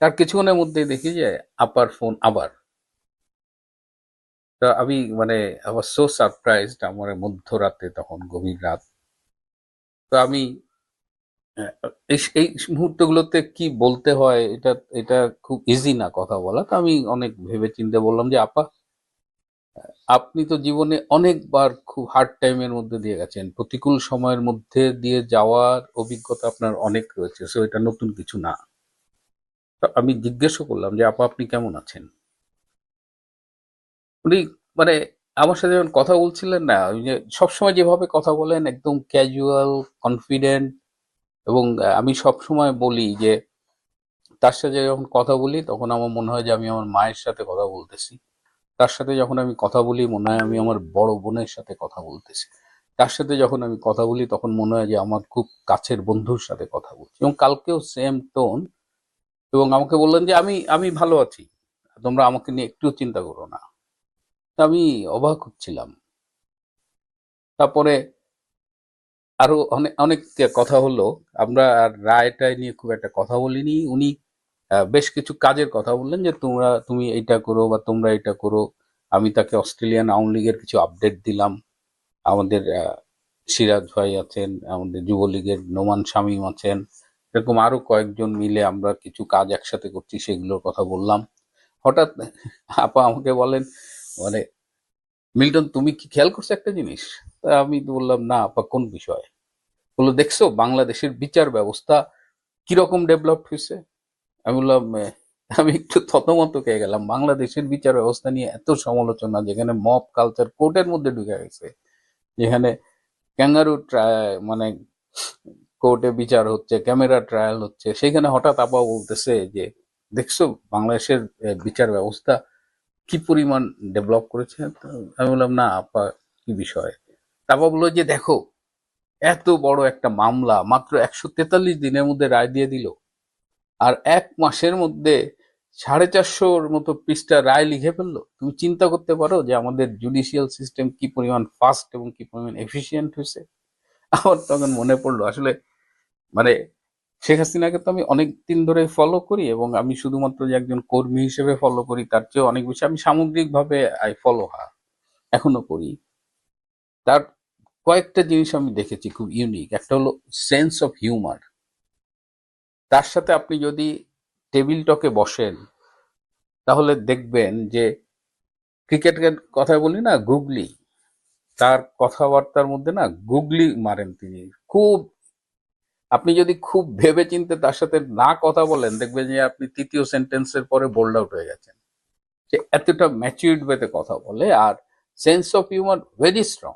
তার কিছুক্ষণের মধ্যেই দেখি যে আপার ফোন আবার। তো আমি মানে আবার সো সারপ্রাইজড আমার মধ্যরাতে তখন, গভীর রাত। তো আমি এই মুহূর্তগুলোতে কি বলতে হয়, এটা এটা খুব ইজি না কথা বলা। তো আমি অনেক ভেবে চিন্তে বললাম যে, আপা, আপনি তো জীবনে অনেকবার খুব হার্ড টাইমের মধ্যে দিয়ে গেছেন। প্রতিকূল সময়ের মধ্যে দিয়ে যাওয়ার অভিজ্ঞতা আপনার অনেক রয়েছে। সো এটা নতুন কিছু না। তো আমি জিজ্ঞেসও করলাম যে, আপা, আপনি কেমন আছেন? উনি মানে আমার সাথে যখন কথা বলছিলেন না সবসময় যেভাবে কথা বলেন, একদম ক্যাজুয়াল কনফিডেন্ট এবং আমি সবসময় বলি যে, তার সাথে যখন কথা বলি, তখন আমার মনে হয় যে, আমি আমার মায়ের সাথে কথা বলতেছি। তার সাথে যখন আমি কথা বলি, মনে হয় আমি আমার বড় বোনের সাথে কথা বলতেছি। তার সাথে যখন আমি কথা বলি, তখন মনে হয় যে, আমার খুব কাছের বন্ধুর সাথে কথা বলছি। এবং কালকেও সেম টোন এবং আমাকে বললেন যে, আমি আমি ভালো আছি। তোমরা আমাকে নিয়ে একটু চিন্তা করো না। আমি অবাক হচ্ছিলাম। তারপরে আরও অনেক অনেক কথা হলো। আমরা আর রায়টায় নিয়ে খুব একটা কথা বলিনি। উনি বেশ কিছু কাজের কথা বললেন যে, তোমরা, তুমি এইটা করো বা তোমরা এটা করো। আমি তাকে অস্ট্রেলিয়ান আওয়ামী লীগের কিছু আপডেট দিলাম। আমাদের সিরাজ ভাই আছেন, আমাদের যুবলীগের নোমান শামীম আছেন। এরকম আরও কয়েকজন মিলে আমরা কিছু কাজ একসাথে করছি, সেগুলোর কথা বললাম। হঠাৎ আপা আমাকে বলেন মানে মিল্টন, তুমি কি খেয়াল করছ একটা জিনিস? তা আমি বললাম, না, আপা, কোন বিষয়? বলল, দেখছ, বাংলাদেশের বিচার ব্যবস্থা কীরকম ডেভেলপ হয়েছে? আমি বললাম আমি একটু থতমত খেয়ে গেলাম। বাংলাদেশের বিচার ব্যবস্থা নিয়ে এত সমালোচনা, যেখানে মব কালচার কোর্টের মধ্যে ঢুকে গেছে, যেখানে ক্যাঙ্গারু মানে কোর্টে বিচার হচ্ছে, ক্যামেরা ট্রায়াল হচ্ছে, সেখানে হঠাৎ আপা বলতেছে যে, দেখছ বাংলাদেশের বিচার ব্যবস্থা কি পরিমাণ ডেভেলপ করেছে? আমি বললাম, না, আপা, কি বিষয়? তারপর বলল যে, দেখো, এত বড় একটা মামলা, মাত্র একশো তেতাল্লিশ দিনের মধ্যে রায় দিয়ে দিল। আর এক মাসের মধ্যে সাড়ে চারশোর মতো পৃষ্ঠা রায় লিখে ফেলল। তুমি চিন্তা করতে পারো যে, আমাদের জুডিশিয়াল সিস্টেম কি পরিমাণ ফাস্ট এবং কি পরিমাণ এফিসিয়েন্ট হয়েছে? আমার তখন মনে পড়ল, আসলে মানে শেখ হাসিনাকে তো আমি অনেক দিন ধরে ফলো করি এবং আমি শুধুমাত্র যে একজন কর্মী হিসেবে ফলো করি, তার চেয়ে অনেক বেশি আমি সামগ্রিকভাবে আই ফলো হার এখনও করি। তার কয়েকটা জিনিস আমি দেখেছি খুব ইউনিক একটা হলো সেন্স অফ হিউমার তার সাথে আপনি যদি টেবিল টকে বসেন, তাহলে দেখবেন যে ক্রিকেটের কথা বলি না, গুগলি, তার কথাবার্তার মধ্যে না গুগলি মারেন তিনি। খুব আপনি যদি খুব ভেবে চিনতে তার সাথে না কথা বলেন, দেখবেন যে আপনি তৃতীয় সেন্টেন্সের পরে বোল্ড আউট হয়ে গেছেন। যে এতটা ম্যাচিউরড ওয়েতে কথা বলে, আর sense of humour very strong